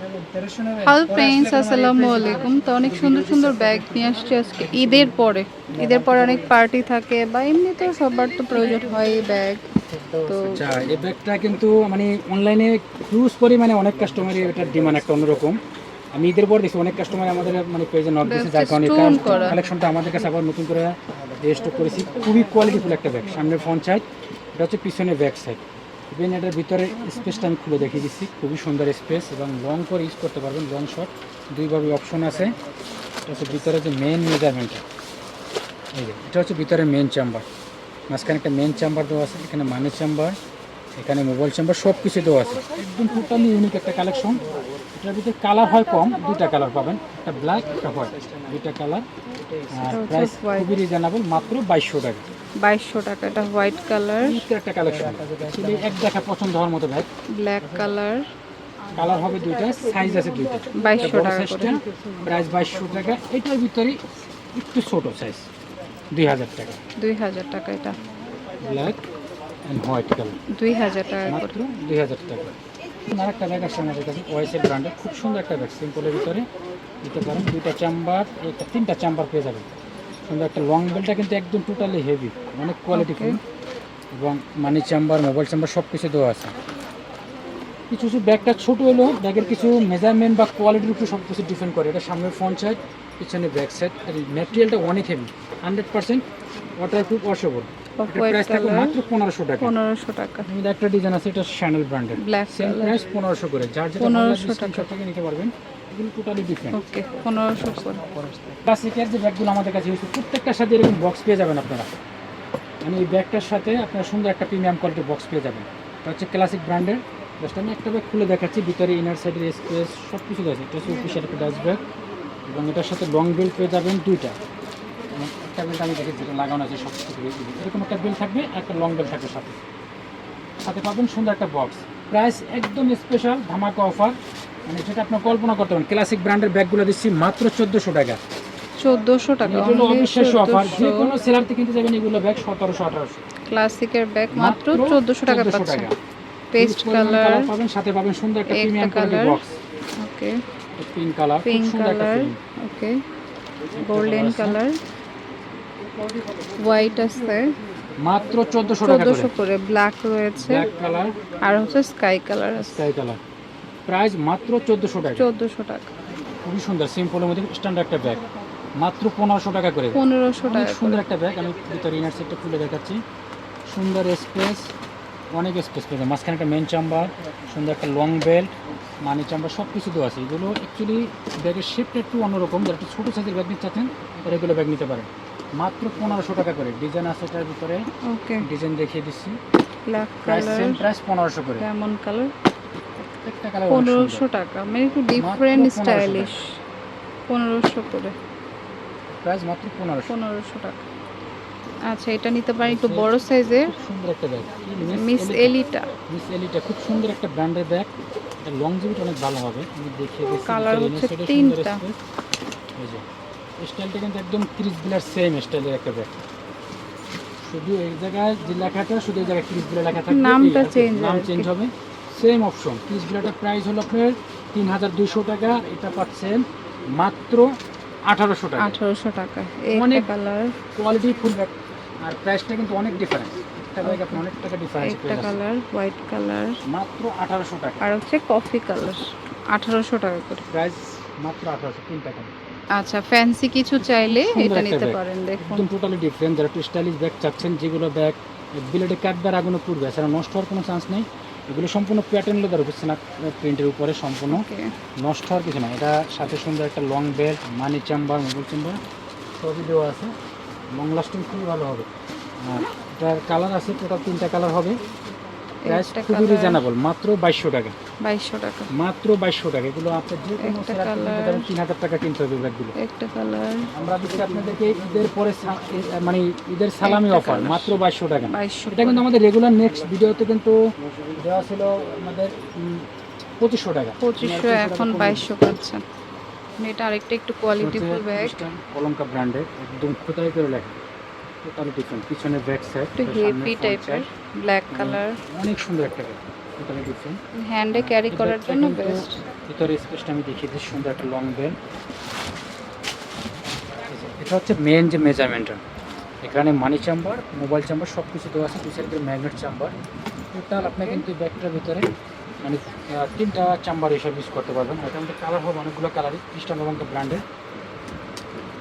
Hello friends আসসালামু আলাইকুম তো অনেক সুন্দর সুন্দর ব্যাগ নিয়ে আসছি আজকে। ঈদের পরে। ঈদের পরে অনেক পার্টি থাকে বা এমনিতেও সবার তো প্রয়োজন হয় এই ব্যাগ তো আচ্ছা এই ব্যাগটা কিন্তু মানে অনলাইনে হিউজ পরিমাণে অনেক কাস্টমারই এটার ডিমান্ড একটা অন্যরকম। আমি ঈদের পর দেখছি অনেক কাস্টমার আমাদের মানে পেজে নক দিয়েছে যার কারণে কালেকশনটা আমাদের কাছে আবার নতুন করে স্টক করেছি। খুবই কোয়ালিটিফুল একটা ব্যাগ সামনে ফ্রন্ট সাইড এটা হচ্ছে পিছনে ব্যাক সাইড ইভেন এটার ভিতরে স্পেসটা আমি খুলে দেখিয়ে দিচ্ছি। খুবই সুন্দর স্পেস এবং লং করে ইউজ করতে পারবেন লং শট দুইভাবে অপশন আছে। এটা হচ্ছে ভিতরে যে মেন মেজারমেন্টটা এই যে এটা হচ্ছে ভিতরে মেন চেম্বার মাঝখানে একটা মেন চেম্বার দেওয়া আছে এখানে মানি চেম্বার এখানে মোবাইল চেম্বার সব কিছু দেওয়া আছে। একদম টোটালি ইউনিক একটা কালেকশন এটার ভিতরে কালার হয় কম দুইটা কালার পাবেন। একটা ব্ল্যাক একটা হোয়াইট দুইটা কালার আর প্রাইস খুবই রিজনেবল মাত্র বাইশশো টাকা। বাইশশো টাকা এটা হোয়াইট কালার। একটা কালেকশন এক দেখা পছন্দ হওয়ার মতো ব্যাগ ব্ল্যাক কালার। কালার হবে দুইটা সাইজ আছে দুইটা। বাইশশো বড় টাকা করে। প্রাইস বাইশশো টাকা। এটার ভিতরে একটু ছোট সাইজ দুই হাজার টাকা। দুই হাজার টাকা এটা। ব্ল্যাক অ্যান্ড হোয়াইট কালার দুই হাজার টাকা মাত্র দুই হাজার টাকা। আর একটা ব্যাগ আসছে আমাদের কাছে ওয়াইসের ব্র্যান্ডের খুব সুন্দর একটা ব্যাগ সিম্পলের ভিতরে। দিতে পারেন। দুইটা চাম্বার একটা তিনটা চাম্বার পেয়ে যাবেন। সুন্দর একটা লং বেলটা কিন্তু একদম টোটালি হেভি অনেক কোয়ালিটি ফুল এবং মানি চাম্বার মোবাইল চাম্বার সব কিছু দেওয়া আছে। কিছু কিছু ব্যাগটা ছোট হলেও ব্যাগের কিছু মেজারমেন্ট বা কোয়ালিটির উপর সব কিছু ডিপেন্ড করে। এটা সামনে ফ্রন্ট সাইড পিছনে ব্যাক সাইড আর ম্যাটেরিয়ালটা অনেক হেভি হান্ড্রেড পার্সেন্ট ওয়াটার থাকবে color। মাত্র পনেরোশো টাকা। পনেরোশো টাকা। একটা ডিজাইন আছে এটা শ্যানেল ব্র্যান্ডের সেম প্রাইস পনেরোশো করে। যার যেটা পনেরোশো টাকা। থেকে নিতে পারবেন। এগুলো টোটালি ডিফারেন্ট ওকে পনেরোশো করে ক্লাসিকের যে ব্যাগগুলো আমাদের কাছে ইউজ প্রত্যেকটার সাথে এরকম বক্স পেয়ে যাবেন আপনারা। মানে এই ব্যাগটার সাথে আপনারা সুন্দর একটা প্রিমিয়াম কোয়ালিটির বক্স পেয়ে যাবেন। এটা হচ্ছে ক্লাসিক ব্র্যান্ডের জাস্ট আমি একটা ব্যাগ খুলে দেখাচ্ছি ভিতরে ইনার সাইডের স্পেস সব কিছু আছে এটা হচ্ছে অফিসিয়াল একটা ডাস্ট ব্যাগ এবং এটার সাথে লং বেল্ট পেয়ে যাবেন দুইটা। একটা বেল্ট আমি দেখেছি যেটা লাগানো আছে সব কিছু এরকম একটা বেল্ট থাকবে একটা লং বেল্ট থাকবে সাথে। সাথে পাবেন সুন্দর একটা বক্স প্রাইস একদম স্পেশাল ধামাকা অফার মানে যেটা আপনার কল্পনা করতে পারেন। ক্লাসিক ব্র্যান্ডের ব্যাগগুলো দিচ্ছি মাত্র চোদ্দোশো টাকা। চোদ্দোশো টাকা অবিশ্বাস্য অফার যে কোনো সেলার থেকে কিনতে যাবেন এগুলো ব্যাগ সতেরোশো আঠারোশো। ক্লাসিকের ব্যাগ মাত্র চোদ্দোশো টাকা পাচ্ছেন। পেস্ট কালার পাবেন সাথে পাবেন সুন্দর একটা premium box okay pink colour pink colour okay golden colour white আছে। মাত্র চোদ্দোশো টাকা করে। চোদ্দোশো করে ব্ল্যাক রয়েছে। ব্ল্যাক কালার আর হচ্ছে স্কাই কালার আছে। স্কাই কালার প্রাইস মাত্র চোদ্দোশো টাকা। চোদ্দোশো টাকা। খুবই সুন্দর সিম্পলের মধ্যে স্ট্যান্ডার্ড একটা ব্যাগ মাত্র পনেরোশো টাকা করে। পনেরোশো টাকা সুন্দর একটা ব্যাগ আমি ভিতরে ইনার সেটটা খুলে দেখাচ্ছি। সুন্দর স্পেস অনেক স্পেস পেয়ে যায়। মাঝখানে একটা মেন চাম্বার সুন্দর একটা লং বেল্ট মানি চাম্বার সব কিছু দেওয়া আছে। এগুলো অ্যাকচুয়ালি ব্যাগের শেপটা একটু অন্যরকম। যারা একটু ছোটো সাইজের ব্যাগ নিতে চাচ্ছেন তারা এগুলো ব্যাগ নিতে পারেন। মাত্র পনেরোশো টাকা করে। ডিজাইন আছে এটার ভিতরে। ওকে ডিজাইন দেখিয়ে দিচ্ছি। প্রাইস পনেরোশো করে। প্রত্যেকটা কালার পনেরোশো টাকা মানে একটু ডিফারেন্ট স্টাইলিশ পনেরোশো করে। প্রাইস মাত্র পনেরোশো। পনেরোশো টাকা। আচ্ছা এটা নিতে পারি একটু বড় সাইজের সুন্দর একটা bag Miss Elita Miss Elita খুব সুন্দর একটা ব্র্যান্ডের ব্যাগ এটা লং জিবিট অনেক ভালো হবে। আমি দেখিয়ে দিচ্ছি ভিতরে হচ্ছে তিনটা। এই যে স্টাইলটা কিন্তু একদম ক্রিস বিলার সেম স্টাইলের একটা ব্যাগ শুধু এই জায়গায় যে লেখাটা শুধু এই জায়গায় ক্রিস বিলার লেখা থাকবে। নামটা change নাম চেঞ্জ হবে। সেম অপশন ক্রিস বিলারটার প্রাইস হলো আপনার তিন হাজার দুইশো টাকা। এটা পাচ্ছেন মাত্র আঠারোশো টাকা। আঠারোশো টাকা। অনেক- কালার কোয়ালিটি ফুল ব্যাগ আর প্রাইসটা কিন্তু অনেক ডিফারেন্স একটা ব্যাগ আপনি অনেক টাকা ডিফারেন্স একটা কালার হোয়াইট কালার মাত্র আঠারোশো টাকা। আর হচ্ছে কফি কালার আঠারোশো টাকা করে। প্রাইস মাত্র আঠারোশো তিন টাকা। আচ্ছা ফ্যান্সি কিছু চাইলে এটা নিতে পারেন দেখুন। একদম টোটালি ডিফারেন্ট যারা একটু স্টাইলিশ ব্যাগ চাচ্ছেন যেগুলো ব্যাগ বিলেটে কাটবার আগুনে পূর্বে এছাড়া নষ্ট হওয়ার কোনো চান্স নেই। এগুলো সম্পূর্ণ প্যাটার্ন লেদার উপর না প্রিন্টের উপরে সম্পূর্ণ। নষ্ট হওয়ার কিছু না এটা সাথে সুন্দর একটা long belt money chamber mobile chamber সবই দেওয়া আছে। লং লাস্টিং খুবই ভালো হবে। আর এটার কালার আছে টোটাল তিনটা কালার হবে। প্রাইস খুবই রিজনেবল মাত্র বাইশশো টাকা। বাইশশো টাকা। মাত্র বাইশশো টাকা এগুলো আপনার যে কোনো তিন হাজার টাকা কিনতে হবে ব্যাগগুলো একটা কালার আমরা দিচ্ছি আপনাদেরকে ঈদের পরে মানে ঈদের সালামি অফার মাত্র বাইশশো টাকা। এটা কিন্তু আমাদের রেগুলার নেক্সট ভিডিওতে কিন্তু দেওয়া ছিল আমাদের পঁচিশশো টাকা। পঁচিশশো এখন বাইশশো পাচ্ছেন এটা আরেকটা একটু কোয়ালিটিফুল ব্যাগ কলমকা ব্র্যান্ডের একদম করে লেখা। টোটালি ডিফারেন্ট পিছনে ব্যাক সাইড একটু হেভি টাইপের ব্ল্যাক কালার অনেক সুন্দর একটা ব্যাগ টোটালি ডিফারেন্ট হ্যান্ডে ক্যারি করার জন্য বেস্ট ভিতরে স্পেসটা আমি দেখিয়ে দিচ্ছি সুন্দর একটা লং বেল এটা হচ্ছে মেন যে মেজারমেন্টটা এখানে মানি চাম্বার মোবাইল চাম্বার সব কিছু দেওয়া আছে দুই সাইডে ম্যাগনেট চাম্বার টোটাল আপনি কিন্তু ব্যাগটার ভিতরে মানে তিনটা চাম্বার হিসাবে ইউজ করতে পারবেন। এটা মধ্যে কালার হবে অনেকগুলো কালারই খ্রিস্টান এবং ব্র্যান্ডের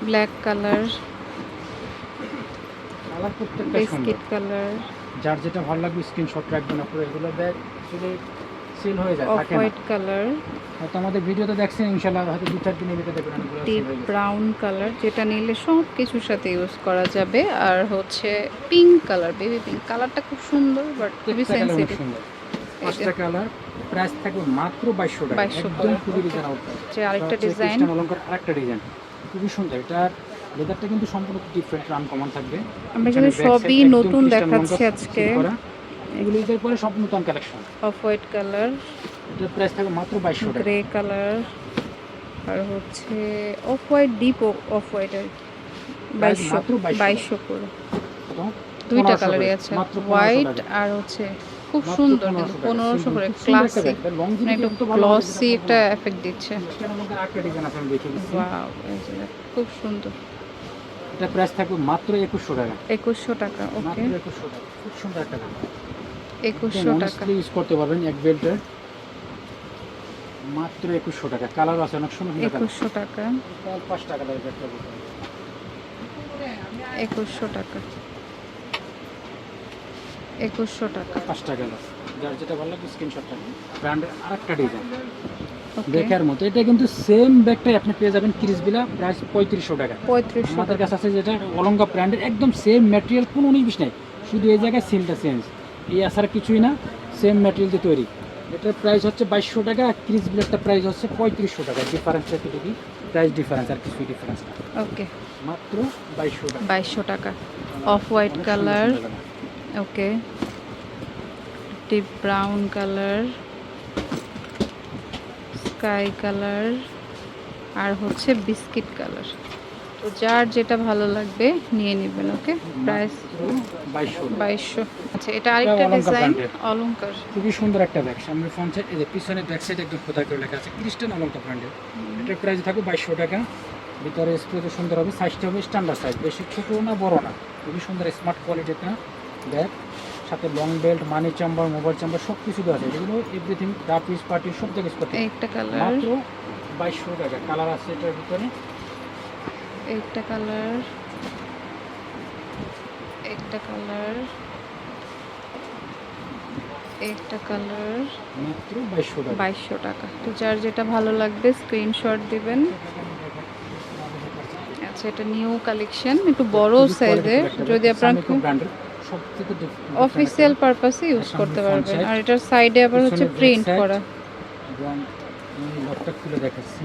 ব্ল্যাক কালার কালার প্রত্যেকটা বিস্কিট কালার। যার যেটা ভালো লাগবে স্ক্রিনশট রাখবেন আপনারা এগুলো ব্যাগ আসলে সেল হয়ে যায় থাকে হোয়াইট কালার। হয়তো আমাদের ভিডিওতে দেখছেন ইনশাল্লাহ হয়তো দু চার দিনের ভিতরে দেখবেন ডিপ। ব্রাউন কালার যেটা নিলে সব কিছুর সাথে ইউজ করা যাবে। আর হচ্ছে পিঙ্ক কালার বেবি পিঙ্ক কালারটা খুব সুন্দর বাট খুবই সেন্সিটিভ পাঁচটা কালার প্রাইস থাকবে মাত্র বাইশশো টাকা। 2200 একদম। খুবই রিজনেবল যে আরেকটা ডিজাইন অলঙ্কার আরেকটা ডিজাইন খুবই সুন্দর। এটার লেদারটা কিন্তু সম্পূর্ণ ডিফারেন্ট আনকমন থাকবে। আমরা এখানে সবই নতুন দেখাচ্ছি আজকে। এগুলো ঈদের পরে সব নতুন কালেকশন অফ হোয়াইট কালার এটার প্রাইস থাকবে মাত্র বাইশশো টাকা। গ্রে কালার আর হচ্ছে off white deep off white আর কি। বাইশশো মাত্র 2200 করে। দুইটা 1500 কালারই আছে। হোয়াইট আর হচ্ছে খুব সুন্দর 1500 কিন্তু টাকা। পনেরোশো করে ক্লাসিক। এটা মানে একটু গ্লসি একটা এফেক্ট দিচ্ছে। Christian অলঙ্কার আরেকটা ডিজাইন আছে আমি দেখিয়ে দিচ্ছি ওয়াও খুব সুন্দর। এটা প্রাইস থাকবে মাত্র একুশশো টাকা। একুশশো টাকা ওকে। মাত্র একুশশো টাকা খুব সুন্দর একটা দাম একুশশো টাকা। ইউজ করতে পারবেন এক বেল্টের। মাত্র একুশশো টাকা। কালার আছে অনেক সুন্দর একুশশো টাকা। পাঁচ টাকা দাম একটা একুশশো টাকা। একুশশো টাকা। পাঁচ টাকা যার যেটা ভালো লাগবে স্ক্রিনশট থাকবে ব্র্যান্ডের আরেকটা ডিজাইন দেখার মতো। এটা কিন্তু সেম ব্যাগটাই আপনি পেয়ে যাবেন ক্রিসবিলা প্রাইস পঁয়ত্রিশশো টাকা। আমাদের কাছে আছে যেটা অলঙ্কা ব্র্যান্ডের একদম সেম ম্যাটেরিয়াল কোনো উনিশ নাই। শুধু এই জায়গায় সিলটা চেঞ্জ এই আসার কিছুই না সেম ম্যাটেরিয়াল দিয়ে তৈরি। এটার প্রাইস হচ্ছে বাইশশো টাকা আর ক্রিস ব্লেডটার প্রাইস হচ্ছে পঁয়ত্রিশশো টাকা। ডিফারেন্স এতটুকুই প্রাইস ডিফারেন্স আর কিছুই ডিফারেন্স না। ওকে মাত্র বাইশশো টাকা। বাইশশো টাকা। Off white colour colour. Okay deep brown colour sky colour আর হচ্ছে বিস্কিট কালার। তো যার যেটা ভালো লাগবে নিয়ে নেবেন ওকে? প্রাইস বাইশশো। আচ্ছা এটা আরেকটা ডিজাইন। অলংকার। খুবই সুন্দর একটা ব্যাগ। সামনে ফ্রন্ট সাইড এই যে পিছনে ব্যাক সাইড একদম খোদা করে লেখা আছে ক্রিস্টান অলঙ্কা ব্র্যান্ডের এটার প্রাইস থাকবে বাইশশো টাকা। ভিতরে স্প্রেতে সুন্দর হবে সাইজটা হবে স্ট্যান্ডার্ড সাইজ বেশি ছোটো না বড় না। খুবই সুন্দর স্মার্ট কোয়ালিটি একটা ব্যাগ। সাথে long belt money chamber mobile chamber সব কিছু দেওয়া আছে। এগুলো এভরিথিং ডাপিস পার্টি সব জায়গায় করতে একটা কালার মাত্র বাইশশো টাকা। কালার আছে এটার ভিতরে। একটা কালার একটা কালার একটা কালার মাত্র বাইশশো টাকা। বাইশশো টাকা। তো যার যেটা ভালো লাগবে স্ক্রিনশট দিবেন। আচ্ছা এটা নিউ কালেকশন একটু বড় সাইজের যদি। আপনারা সবথেকে অফিসিয়াল পারপাসে ইউজ করতে পারবেন আর এটার সাইডে আবার হচ্ছে প্রিন্ট করা। এবং আমি লকটা খুলে দেখাচ্ছি।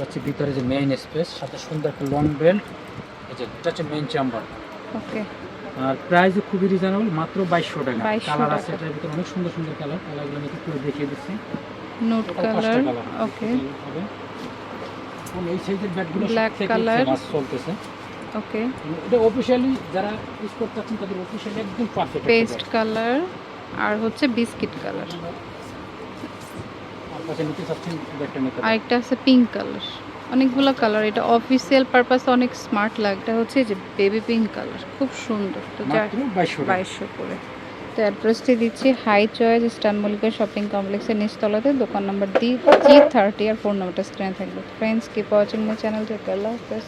হচ্ছে ভিতরে যে মেইন স্পেস সাথে সুন্দর একটা লং বেল্ট এই যে এটা হচ্ছে মেইন চেম্বার ওকে আর প্রাইসও খুবই রিজনেবল মাত্র বাইশশো টাকা। 2200 কালার আছে এটার ভিতরে অনেক সুন্দর সুন্দর কালার কালারগুলো আমি একটু দেখিয়ে দিচ্ছি। নোট কালার কালার ওকে এই সাইজের ব্যাগগুলো color। famous চলতেছে। ওকে এটা অফিসিয়ালি যারা ইউজ করতে চাচ্ছেন তাদের অফিসিয়ালি একদম পারফেক্ট পেস্ট কালার আর হচ্ছে বিস্কিট কালার। আরেকটা আছে পিঙ্ক কালার অনেকগুলো কালার এটা অফিসিয়াল পারপাসে অনেক স্মার্ট লাগে। এটা হচ্ছে যে বেবি পিঙ্ক কালার খুব সুন্দর। তো বাইশশো করে। তো অ্যাড্রেসটি দিচ্ছি high choice eastern Mallika shopping কমপ্লেক্সের নিচতলাতে। দোকান নাম্বার ডি জি থার্টি আর ফোন নাম্বারটা স্ক্রিনে থাকবে। Friends keep watching my channel থেকে আল্লাহ হাফেজ